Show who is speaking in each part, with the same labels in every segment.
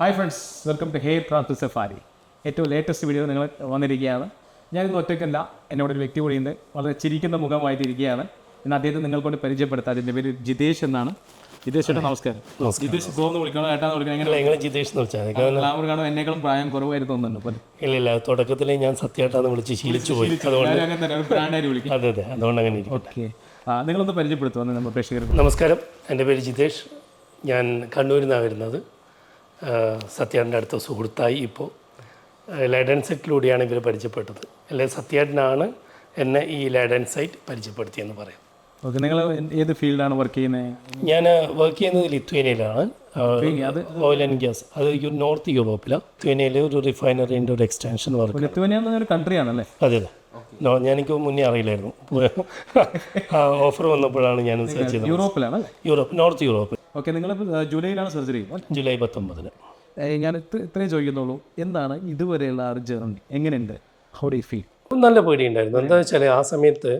Speaker 1: Hi friends welcome to hair craft safari ഏറ്റവും latest video നിങ്ങൾ വന്നിരിക്കുകയാണ്. ഞാനിന്ന് ഒറ്റയ്ക്കല്ല എന്നോട് ഒരു വ്യക്തി കൂടിയുണ്ട്. വളരെ ചിരിക്കുന്ന മുഖമായിട്ടിരിക്കുകയാണ്. ഇന്ന് അദ്ദേഹത്തെ നിങ്ങൾ കൊണ്ട് പരിചയപ്പെടുത്താം. അതിന്റെ പേര് ജിതേഷ് എന്നാണ്. ജിതേഷ് ചേട്ടാ നമസ്കാരം. ജിതേഷ് ഗോന്ന് വിളിക്കണോ ഏട്ടാന്ന് വിളിക്കണം? എങ്ങനെ
Speaker 2: ജിതേഷ് എന്ന്
Speaker 1: ഗ്ലാമർ കാണും എന്നേക്കാളും പ്രായം കുറവായിരുന്നു തോന്നുന്നുണ്ട്.
Speaker 2: ഇല്ല ഇല്ല തുടക്കത്തിൽ ഞാൻ സത്യമായിട്ടാണ് വിളിച്ച് ശീലിച്ചു പോയി അതുകൊണ്ട് അതെ അതെ അതുകൊണ്ട് അങ്ങനെ
Speaker 1: ഓക്കെ. നിങ്ങളൊന്ന് പരിചയപ്പെടുത്തുക നമ്മൾ പ്രേക്ഷകർ
Speaker 2: നമസ്കാരം. എന്റെ പേര് ജിതേഷ്. ഞാൻ കണ്ണൂരിൽ നിന്നാണ് വരുന്നത്. സത്യാടിന്റെ അടുത്ത സുഹൃത്തായി ഇപ്പോൾ. ലൈഡൻ സൈറ്റിലൂടെയാണ് ഇവർ പരിചയപ്പെട്ടത്. അല്ലെ സത്യാടിനാണ് എന്നെ ഈ ലൈഡൻ സൈറ്റ് പരിചയപ്പെടുത്തിയെന്ന് പറയാം.
Speaker 1: ഓക്കെ നിങ്ങൾ ഏത് ഫീൽഡാണ് വർക്ക് ചെയ്യുന്നത്
Speaker 2: ഞാൻ വർക്ക് ചെയ്യുന്നത് ലിത്വേനിയയിലാണ്
Speaker 1: അത്
Speaker 2: ഓയിൽ ആൻഡ് ഗ്യാസ് അത് നോർത്ത് യൂറോപ്പിലാണ് ലിത്വേനിയയിലെ ഒരു റിഫൈനറിന്റെ ഒരു എക്സ്റ്റൻഷൻ വർക്ക്
Speaker 1: ലിത്വേനിയ എന്നൊരു കൺട്രിയാണല്ലേ
Speaker 2: അതെ അതെ. നോ ഞാനെനിക്ക് മുന്നേ അറിയില്ലായിരുന്നു. ഓഫർ വന്നപ്പോഴാണ് ഞാൻ സെർച്ച് ചെയ്തത്.
Speaker 1: യൂറോപ്പിലാണ്
Speaker 2: യൂറോപ്പ് നോർത്ത് യൂറോപ്പ്
Speaker 1: ഓക്കെ നിങ്ങൾ ജൂലൈയിലാണ് സർജറി
Speaker 2: ജൂലൈ പത്തൊമ്പതിന്
Speaker 1: ഞാൻ ഇത്ര ഇത്രയും ചോദിക്കുന്നുള്ളൂ. എന്താണ് ഇതുവരെയുള്ള ആ ഒരു ജേർണി എങ്ങനെയുണ്ട്? ഹൗ ഡി ഫീൽ
Speaker 2: നല്ല പേടി ഉണ്ടായിരുന്നു എന്താ വെച്ചാൽ ആ സമയത്ത്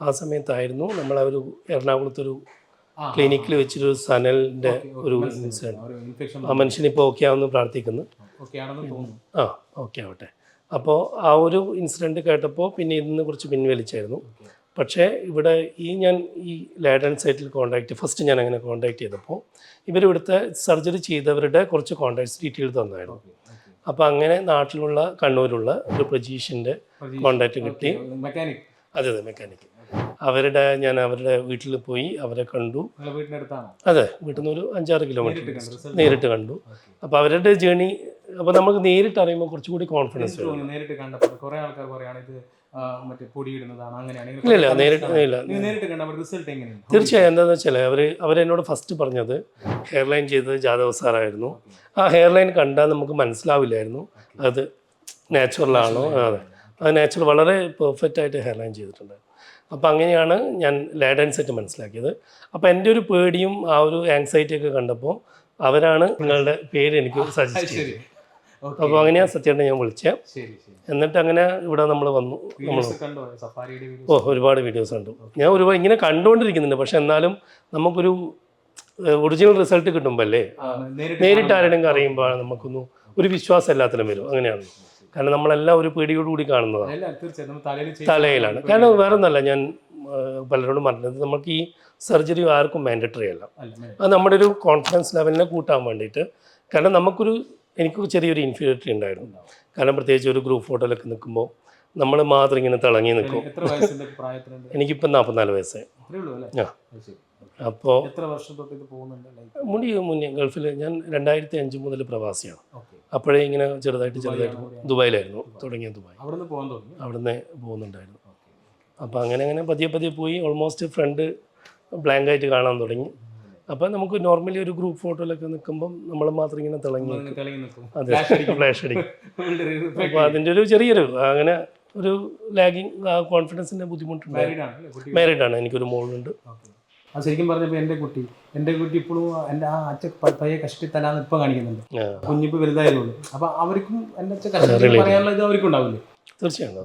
Speaker 2: ആ സമയത്തായിരുന്നു നമ്മൾ ഒരു എറണാകുളത്തൊരു ക്ലിനിക്കിൽ വെച്ചൊരു സനലിന്റെ ഒരു ഇൻസിഡന്റ്
Speaker 1: ഇൻഫെക്ഷൻ
Speaker 2: ആ മനുഷ്യനിപ്പോൾ ഓക്കെ ആവുമെന്ന് പ്രാർത്ഥിക്കുന്നു.
Speaker 1: ഓക്കെ ആണെന്ന് തോന്നുന്നു.
Speaker 2: ആ ഓക്കെ ആവട്ടെ. അപ്പോൾ ആ ഒരു ഇൻസിഡന്റ് കേട്ടപ്പോൾ പിന്നെ ഇതിനെ കുറിച്ച് പിൻവലിച്ചായിരുന്നു. പക്ഷേ ഇവിടെ ഈ ഞാൻ ഈ ലാഡൻ സൈറ്റിൽ കോൺടാക്ട് ഫസ്റ്റ് ഞാൻ അങ്ങനെ കോൺടാക്ട് ചെയ്തപ്പോൾ ഇവരിവിടുത്തെ സർജറി ചെയ്തവരുടെ കുറച്ച് കോൺടാക്ട്സ് ഡീറ്റെയിൽ തന്നായിരുന്നു. അപ്പോൾ അങ്ങനെ നാട്ടിലുള്ള കണ്ണൂരുള്ള ഒരു പ്രജീഷിന്റെ കോൺടാക്റ്റ് കിട്ടി.
Speaker 1: മെക്കാനിക്
Speaker 2: അതെ അതെ മെക്കാനിക് അവരുടെ ഞാൻ അവരുടെ വീട്ടിൽ പോയി അവരെ കണ്ടു. അതെ വീട്ടിൽ നിന്ന് ഒരു അഞ്ചാറ് കിലോമീറ്റർ നേരിട്ട് കണ്ടു അപ്പോൾ അവരുടെ ജേണി അപ്പോൾ നമുക്ക് നേരിട്ട് അറിയുമ്പോൾ കുറച്ചുകൂടി കോൺഫിഡൻസ്
Speaker 1: നേരിട്ട് കണ്ടപ്പോൾ കുറേ ആൾക്കാർ പറയാണ് ഇത് മറ്റേ പൊടിയിടുന്നതാണ് അങ്ങനെയാണ്. ഇങ്ങനെ
Speaker 2: ഇല്ല ഇല്ല നേരിട്ട് ഇല്ല.
Speaker 1: നിങ്ങൾ നേരിട്ട് കണ്ടപ്പോൾ റിസൾട്ട് എങ്ങനെയാണ്
Speaker 2: തീർച്ചയായും എന്താണെന്ന് വെച്ചാൽ അവർ അവരെന്നോട് ഫസ്റ്റ് പറഞ്ഞത് ഹെയർ ലൈൻ ചെയ്തത് ജാദവ് സാറായിരുന്നു ആ ഹെയർലൈൻ കണ്ടാൽ നമുക്ക് മനസ്സിലാവില്ലായിരുന്നു. അത് നാച്ചുറലാണോ അതെ. അത് നാച്ചുറൽ വളരെ പെർഫെക്റ്റ് ആയിട്ട് ഹെയർ ലൈൻ ചെയ്തിട്ടുണ്ട്. അപ്പോൾ അങ്ങനെയാണ് ഞാൻ ലാഡൻ സെറ്റ് മനസ്സിലാക്കിയത്. അപ്പോൾ എന്റെ ഒരു പേടിയും ആ ഒരു ആങ്സൈറ്റി ഒക്കെ കണ്ടപ്പോൾ അവരാണ് നിങ്ങളുടെ പേര് എനിക്ക് സജസ്റ്റ് ചെയ്തത്. അപ്പോൾ അങ്ങനെയാണ് സത്യേട്ടനെ ഞാൻ വിളിച്ചത് എന്നിട്ട് അങ്ങനെ ഇവിടെ നമ്മൾ വന്നു. നമ്മൾ ഓ ഒരുപാട് വീഡിയോസ് കണ്ടു. ഞാൻ ഒരുപാട് ഇങ്ങനെ കണ്ടുകൊണ്ടിരിക്കുന്നുണ്ട് പക്ഷെ എന്നാലും നമുക്കൊരു ഒറിജിനൽ റിസൾട്ട് കിട്ടുമ്പോൾ അല്ലേ
Speaker 1: നേരിട്ട്
Speaker 2: ആരുടെയും അറിയുമ്പോൾ നമുക്കൊന്ന് ഒരു വിശ്വാസം എല്ലാത്തിലും വരും. അങ്ങനെയാണ്. കാരണം നമ്മളെല്ലാം ഒരു പേടിയോടുകൂടി കാണുന്നതാണ് തലയിലാണ്. കാരണം വേറെ ഒന്നല്ല ഞാൻ പലരോടും പറഞ്ഞത് നമുക്ക് ഈ സർജറി ആർക്കും മാൻഡറ്ററി അല്ല. അത് നമ്മുടെ ഒരു കോൺഫിഡൻസ് ലെവലിനെ കൂട്ടാൻ വേണ്ടിയിട്ട്. കാരണം നമുക്കൊരു എനിക്ക് ചെറിയൊരു ഇൻഫീരിയറിറ്റി ഉണ്ടായിരുന്നു. കാരണം പ്രത്യേകിച്ച് ഒരു ഗ്രൂപ്പ് ഫോട്ടോയിലൊക്കെ നിൽക്കുമ്പോൾ നമ്മൾ മാത്രം ഇങ്ങനെ തിളങ്ങി നിൽക്കും. എനിക്കിപ്പം നാൽപ്പത്തിനാല്
Speaker 1: അല്ലേ?
Speaker 2: ആ. അപ്പോൾ മുടി മുന്നേ ഗൾഫിൽ ഞാൻ രണ്ടായിരത്തി അഞ്ച് മുതൽ പ്രവാസിയാണ്. അപ്പോഴേ ഇങ്ങനെ ചെറുതായിട്ട് ചെറുതായിട്ട് ദുബായിലായിരുന്നു. തുടങ്ങിയ ദുബായ്. അവിടുന്ന് പോകുന്നുണ്ടായിരുന്നു. അപ്പോൾ അങ്ങനെ അങ്ങനെ പതിയെ പതിയെ പോയി. ഓൾമോസ്റ്റ് ഫ്രണ്ട് ബ്ലാങ്ക് ആയിട്ട് കാണാൻ തുടങ്ങി. അപ്പോൾ നമുക്ക് നോർമലി ഒരു ഗ്രൂപ്പ് ഫോട്ടോയിലൊക്കെ നിൽക്കുമ്പോൾ നമ്മൾ മാത്രം ഇങ്ങനെ തിളങ്ങി അതെ. ഫ്ലാഷ് അടിക്കും. അപ്പോൾ അതിന്റെ ഒരു ചെറിയൊരു അങ്ങനെ ഒരു ലാഗിങ് കോൺഫിഡൻസിന്റെ ബുദ്ധിമുട്ടുണ്ട്
Speaker 1: മാരീഡ് ആണ്
Speaker 2: എനിക്കൊരു മോളുണ്ട്.
Speaker 1: അത് ശരിക്കും പറഞ്ഞപ്പോൾ എന്റെ കുട്ടി എന്റെ കുട്ടി ഇപ്പോഴും എന്റെ ആ അച്ഛൻ പയ്യെ കഷ്ടി കഷ്ടിത്തലാന്ന് ഇപ്പം കാണിക്കുന്നുണ്ട്.
Speaker 2: കുഞ്ഞിപ്പ്
Speaker 1: കുഞ്ഞിപ്പോൾ അപ്പൊ അപ്പോൾ അവർക്കും എന്റെ അച്ഛൻ കഷ്ടത്തിൽ പറയാനുള്ള ഇത് അവർക്കും ഉണ്ടാവില്ലേ
Speaker 2: തീർച്ചയായും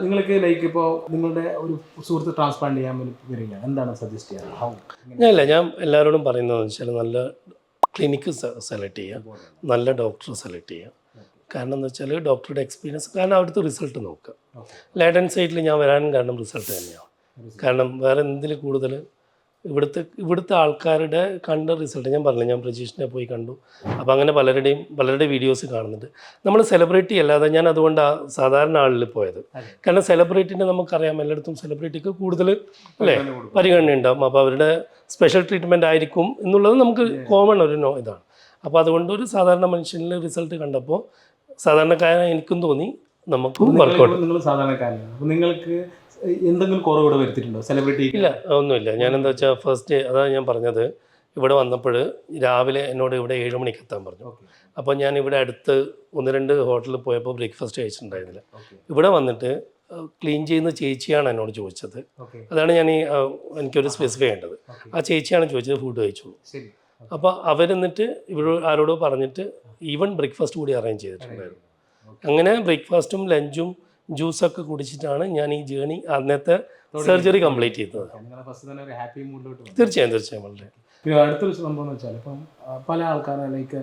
Speaker 1: നിങ്ങൾക്ക് ലൈക്ക് ഇപ്പോൾ നിങ്ങളുടെ ഒരു സുഹൃത്ത് ട്രാൻസ്പ്ലാന്റ് ചെയ്യാൻ വരില്ല എന്താണ് സജസ്റ്റ് ചെയ്യുക
Speaker 2: ഇല്ല ഞാൻ എല്ലാവരോടും പറയുന്നതെന്ന് വെച്ചാൽ നല്ല ക്ലിനിക്ക് സെലക്ട് ചെയ്യുക നല്ല ഡോക്ടറെ സെലക്ട് ചെയ്യുക കാരണം എന്ന് വെച്ചാൽ ഡോക്ടറുടെ എക്സ്പീരിയൻസ് കാരണം അവിടുത്തെ റിസൾട്ട് നോക്കുക ലാഡൻ സൈറ്റിൽ ഞാൻ വരാനും കാരണം റിസൾട്ട് തന്നെയാണ് കാരണം വേറെ എന്തിൽ കൂടുതൽ ഇവിടുത്തെ ഇവിടുത്തെ ആൾക്കാരുടെ കണ്ട റിസൾട്ട് ഞാൻ പറഞ്ഞു ഞാൻ പ്രജീഷിനെ പോയി കണ്ടു. അപ്പോൾ അങ്ങനെ പലരുടെയും പലരുടെ വീഡിയോസ് കാണുന്നുണ്ട്. നമ്മൾ സെലിബ്രിറ്റി അല്ലാതെ ഞാൻ അതുകൊണ്ട് ആ സാധാരണ ആളിൽ പോയത്. കാരണം സെലിബ്രിറ്റിനെ നമുക്കറിയാം എല്ലായിടത്തും സെലിബ്രിറ്റിക്ക് കൂടുതൽ അല്ലേ? പരിഗണന ഉണ്ടാവും. അപ്പോൾ അവരുടെ സ്പെഷ്യൽ ട്രീറ്റ്മെന്റ് ആയിരിക്കും എന്നുള്ളത് നമുക്ക് കോമൺ ഒരു നോ ഇതാണ്. അപ്പോൾ അതുകൊണ്ട് ഒരു സാധാരണ മനുഷ്യനിൽ റിസൾട്ട് കണ്ടപ്പോൾ സാധാരണക്കാരൻ എനിക്കും തോന്നി നമുക്കും വർക്കൗട്ട്
Speaker 1: നിങ്ങൾ സാധാരണക്കാരനാണ്. അപ്പോൾ നിങ്ങൾക്ക് എന്തെങ്കിലും കുറവ് ഇവിടെ വരുത്തിയിട്ടുണ്ടോ? സെലിബ്രിറ്റി
Speaker 2: ഇല്ല ഒന്നുമില്ല. ഞാൻ എന്താ വെച്ചാൽ ഫസ്റ്റ് അതാണ് ഞാൻ പറഞ്ഞത്. ഇവിടെ വന്നപ്പോൾ രാവിലെ എന്നോട് ഇവിടെ ഏഴ് മണിക്ക് എത്താൻ പറഞ്ഞു. അപ്പോൾ ഞാൻ ഇവിടെ അടുത്ത് ഒന്ന് രണ്ട് ഹോട്ടലിൽ പോയപ്പോൾ ബ്രേക്ക്ഫാസ്റ്റ് കഴിച്ചിട്ടുണ്ടായിരുന്നില്ല. ഇവിടെ വന്നിട്ട് ക്ലീൻ ചെയ്യുന്ന ചേച്ചിയാണ് എന്നോട് ചോദിച്ചത്. അതാണ് ഞാൻ ഈ എനിക്കൊരു സ്പെസിഫൈ ചെയ്യേണ്ടത്. ആ ചേച്ചിയാണ് ചോദിച്ചത് ഫുഡ് കഴിച്ചു അപ്പോൾ അവരെന്നിട്ട് ഇവിടെ ആരോടോ പറഞ്ഞിട്ട് ഈവൻ ബ്രേക്ക്ഫാസ്റ്റ് കൂടി അറേഞ്ച് ചെയ്തിട്ടുണ്ടായിരുന്നു. അങ്ങനെ ബ്രേക്ക്ഫാസ്റ്റും ലഞ്ചും ജ്യൂസൊക്കെ കുടിച്ചിട്ടാണ് ഞാൻ ഈ ജേണി അന്നത്തെ സർജറി കംപ്ലീറ്റ് ചെയ്തത്. തീർച്ചയായും തീർച്ചയായും വളരെ.
Speaker 1: പിന്നെ അടുത്തൊരു സംഭവം എന്ന് വെച്ചാൽ ഇപ്പം പല ആൾക്കാരും ലൈക്ക്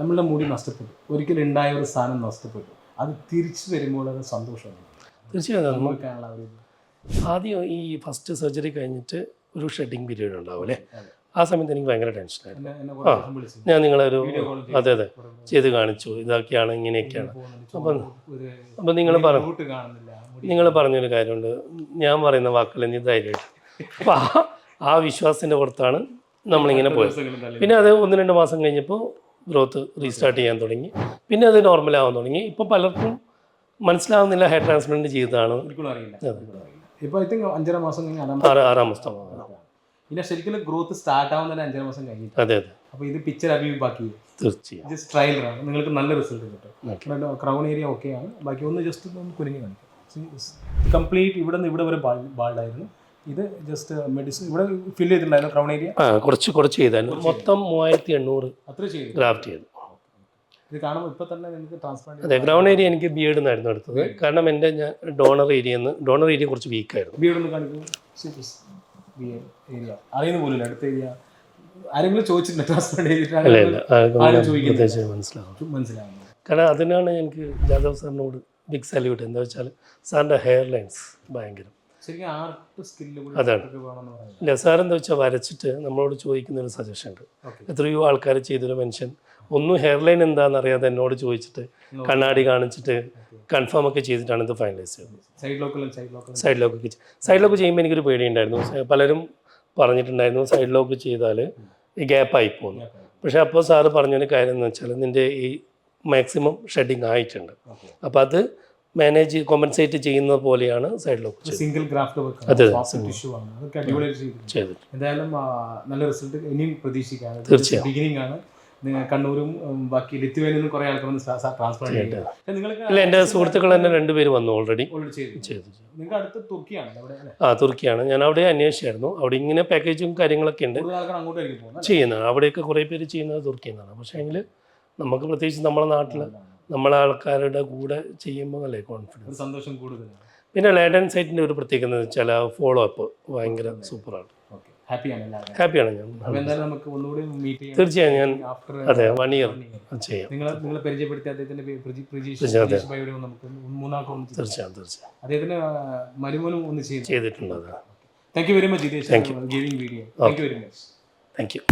Speaker 1: നമ്മളുടെ മുടി നഷ്ടപ്പെട്ടു. ഒരിക്കലും ഉണ്ടായ ഒരു സാധനം നഷ്ടപ്പെട്ടു. അത് തിരിച്ചു വരുമ്പോൾ അത് സന്തോഷമാണ്.
Speaker 2: തീർച്ചയായും ആദ്യം ഈ ഫസ്റ്റ് സർജറി കഴിഞ്ഞിട്ട് ഒരു ഷെഡിങ് പീരീഡ് ഉണ്ടാവും അല്ലേ? ആ സമയത്ത് എനിക്ക് ഭയങ്കര ടെൻഷനായിരുന്നു
Speaker 1: വിളിച്ചു.
Speaker 2: ഞാൻ നിങ്ങളൊരു
Speaker 1: ഒരു
Speaker 2: അതെ അതെ. ചെയ്ത് കാണിച്ചു. ഇതൊക്കെയാണ് ഇങ്ങനെയൊക്കെയാണ്. അപ്പം അപ്പം നിങ്ങൾ
Speaker 1: പറഞ്ഞു
Speaker 2: നിങ്ങൾ പറഞ്ഞൊരു കാര്യമുണ്ട്. ഞാൻ പറയുന്ന വാക്കുകൾ നീ ധൈര്യമായിട്ട് അപ്പം ആ ആ വിശ്വാസത്തിന്റെ പുറത്താണ് നമ്മളിങ്ങനെ പോയത്. പിന്നെ അത് ഒന്ന് രണ്ട് മാസം കഴിഞ്ഞപ്പോൾ ഗ്രോത്ത് റീസ്റ്റാർട്ട് ചെയ്യാൻ തുടങ്ങി. പിന്നെ അത് നോർമൽ ആവാൻ തുടങ്ങി. ഇപ്പോൾ പലർക്കും മനസ്സിലാവുന്നില്ല ഹെയർ ട്രാൻസ്പ്ലാന്റ് ചെയ്തതാണ്.
Speaker 1: ഐ തിങ്ക് അഞ്ചര മാസം കഴിഞ്ഞ്
Speaker 2: ആറാം മാസം.
Speaker 1: ഇല്ല ശരിക്കും ഗ്രോത്ത് സ്റ്റാർട്ട് ആവുന്ന അഞ്ചര മാസം കഴിഞ്ഞിട്ട്
Speaker 2: അതെ അതെ.
Speaker 1: അപ്പൊ ഇത് പിക്ചർ അഭിവ് ബാക്കി.
Speaker 2: തീർച്ചയായും.
Speaker 1: ജസ്റ്റ് ട്രയലറാണ് നിങ്ങൾക്ക് നല്ല റിസൾട്ട് കിട്ടും. ക്രൗൺ ഏരിയ ഓക്കെ ആണ്. ബാക്കി ഒന്ന് ജസ്റ്റ് ഒന്ന് കുരുങ്ങി കാണിക്കും. കംപ്ലീറ്റ് ഇവിടെ നിന്ന് ഇവിടെ വരെ ബാൾഡായിരുന്നു ഇത് ജസ്റ്റ് മെഡിസിൻ ഇവിടെ ഫിൽ ചെയ്തിട്ടുണ്ടായിരുന്നു ക്രൗൺ ഏരിയ
Speaker 2: കുറച്ച് കുറച്ച് ചെയ്തായിരുന്നു. മൊത്തം മൂവായിരത്തി എണ്ണൂറ്
Speaker 1: അത്ര ചെയ്തു.
Speaker 2: ഗ്രാഫ്റ്റ് ചെയ്തു.
Speaker 1: ഇത് കാണുമ്പോൾ ഇപ്പൊ തന്നെ നിങ്ങൾക്ക് ട്രാൻസ്പ്ലാന്റ്
Speaker 2: അതെ ഗ്രൗണ്ട് ഏരിയ എനിക്ക് ബിയേഡ് നിന്നായിരുന്നു എടുത്തത് കാരണം എന്റെ ഞാൻ ഡോണർ ഏരിയ ഡോണർ ഏരിയ കുറച്ച് വീക്കായിരുന്നു
Speaker 1: ബി എഡ് ഒന്ന് കാണിക്കും. B Ed area. അറിയുന്ന പോലും അടുത്ത ഏരിയ. ആരെങ്കിലും ചോദിച്ചിട്ടുണ്ട്? ട്രാൻസ്പ്ലാന്റ് ചെയ്തിട്ടാണ്.
Speaker 2: മനസ്സിലാവും
Speaker 1: മനസ്സിലാവുന്നത്
Speaker 2: കാരണം അതിനാണ് എനിക്ക് ജാദവ് സാറിനോട് ബിഗ് സല്യൂട്ട് എന്താ വെച്ചാൽ സാറിന്റെ ഹെയർ ലൈൻസ് ഭയങ്കരം. അതാണ്. ഇല്ല സാർ എന്താ വെച്ചാൽ വരച്ചിട്ട് നമ്മളോട് ചോദിക്കുന്ന ഒരു സജഷൻ ഉണ്ട്. എത്രയോ ആൾക്കാർ ചെയ്തൊരു മനുഷ്യൻ ഒന്നും ഹെയർ ലൈൻ എന്താണെന്ന് അറിയാതെ എന്നോട് ചോദിച്ചിട്ട് കണ്ണാടി കാണിച്ചിട്ട് കൺഫേം ഒക്കെ ചെയ്തിട്ടാണ് ഇത് ഫൈനലൈസ് ചെയ്തത്.
Speaker 1: സൈഡ് ലോക്കലും സൈഡ് ലോക്ക്
Speaker 2: സൈഡിലൊക്കെ സൈഡിലൊക്കെ ചെയ്യുമ്പോൾ എനിക്കൊരു പേടിയുണ്ടായിരുന്നു. ഉണ്ടായിരുന്നു പലരും പറഞ്ഞിട്ടുണ്ടായിരുന്നു സൈഡ് ലോക്ക് ചെയ്താൽ ഈ ഗ്യാപ്പായി പോകുന്നു പക്ഷേ അപ്പോൾ സാറ് പറഞ്ഞൊരു കാര്യം എന്ന് വെച്ചാൽ നിന്റെ ഈ മാക്സിമം ഷെഡിങ് ആയിട്ടുണ്ട്.
Speaker 1: അപ്പം
Speaker 2: അപ്പോൾ അത് മാനേജ് കോമ്പൻസേറ്റ് ചെയ്യുന്നത് പോലെയാണ് സൈഡ് ലോക്ക്
Speaker 1: സിംഗിൾ ഗ്രാഫ്റ്റ്
Speaker 2: അതെ.
Speaker 1: ചെയ്തിട്ടുണ്ട്. എന്തായാലും നല്ല റിസൾട്ട് ഇനിയും പ്രതീക്ഷിക്കാം.
Speaker 2: തീർച്ചയായും.
Speaker 1: കണ്ണൂരും ബാക്കി ലിത്വേനിൽ നിന്ന് കുറെ ആൾക്കാർ ട്രാൻസ്ഫർ ചെയ്തിട്ട് നിങ്ങൾക്ക്
Speaker 2: ഇല്ല എന്റെ സുഹൃത്തുക്കൾ തന്നെ രണ്ടുപേര് വന്നു ഓൾറെഡി
Speaker 1: ചെയ്തു. നിങ്ങൾക്ക് അടുത്ത് തുർക്കിയാണ്?
Speaker 2: ആ തുർക്കിയാണ്. ഞാൻ അവിടെ അന്വേഷിച്ചായിരുന്നു. അവിടെ ഇങ്ങനെ പാക്കേജും കാര്യങ്ങളൊക്കെ ഉണ്ട്. ചെയ്യുന്നതാണ് അവിടെയൊക്കെ കുറേ പേര് ചെയ്യുന്നത് തുർക്കിയിൽ നിന്നാണ്. പക്ഷേ എങ്കിൽ നമുക്ക് പ്രത്യേകിച്ച് നമ്മുടെ നാട്ടിൽ നമ്മളെ ആൾക്കാരുടെ കൂടെ ചെയ്യുമ്പോൾ അല്ലേ കോൺഫിഡൻസ്
Speaker 1: സന്തോഷം കൂടുതലാണ്.
Speaker 2: പിന്നെ ലേഡൻ സൈറ്റിന്റെ ഒരു പ്രത്യേകത എന്ന് വെച്ചാൽ ഫോളോ അപ്പ് ഭയങ്കര സൂപ്പറാണ്
Speaker 1: ഹാപ്പിയാണ്
Speaker 2: ഹാപ്പിയാണ് ഞാൻ.
Speaker 1: നമുക്ക് ഒന്നുകൂടി മീറ്റ് ചെയ്യാം.
Speaker 2: തീർച്ചയായും ഞാൻ അതെ വൺ ഇയർ ചെയ്യാം.
Speaker 1: നിങ്ങൾ നിങ്ങൾ പരിചയപ്പെടുത്തിയ അദ്ദേഹത്തിന്റെ നമുക്ക് ചെയ്യാം.
Speaker 2: തീർച്ചയായും തീർച്ചയായും.
Speaker 1: അദ്ദേഹത്തിന് മരുമോനും ഒന്ന് ചെയ്യുന്നു
Speaker 2: ചെയ്തിട്ടുണ്ട് അത്.
Speaker 1: Thank you very much Jithesh giving video. Thank you very much
Speaker 2: thank you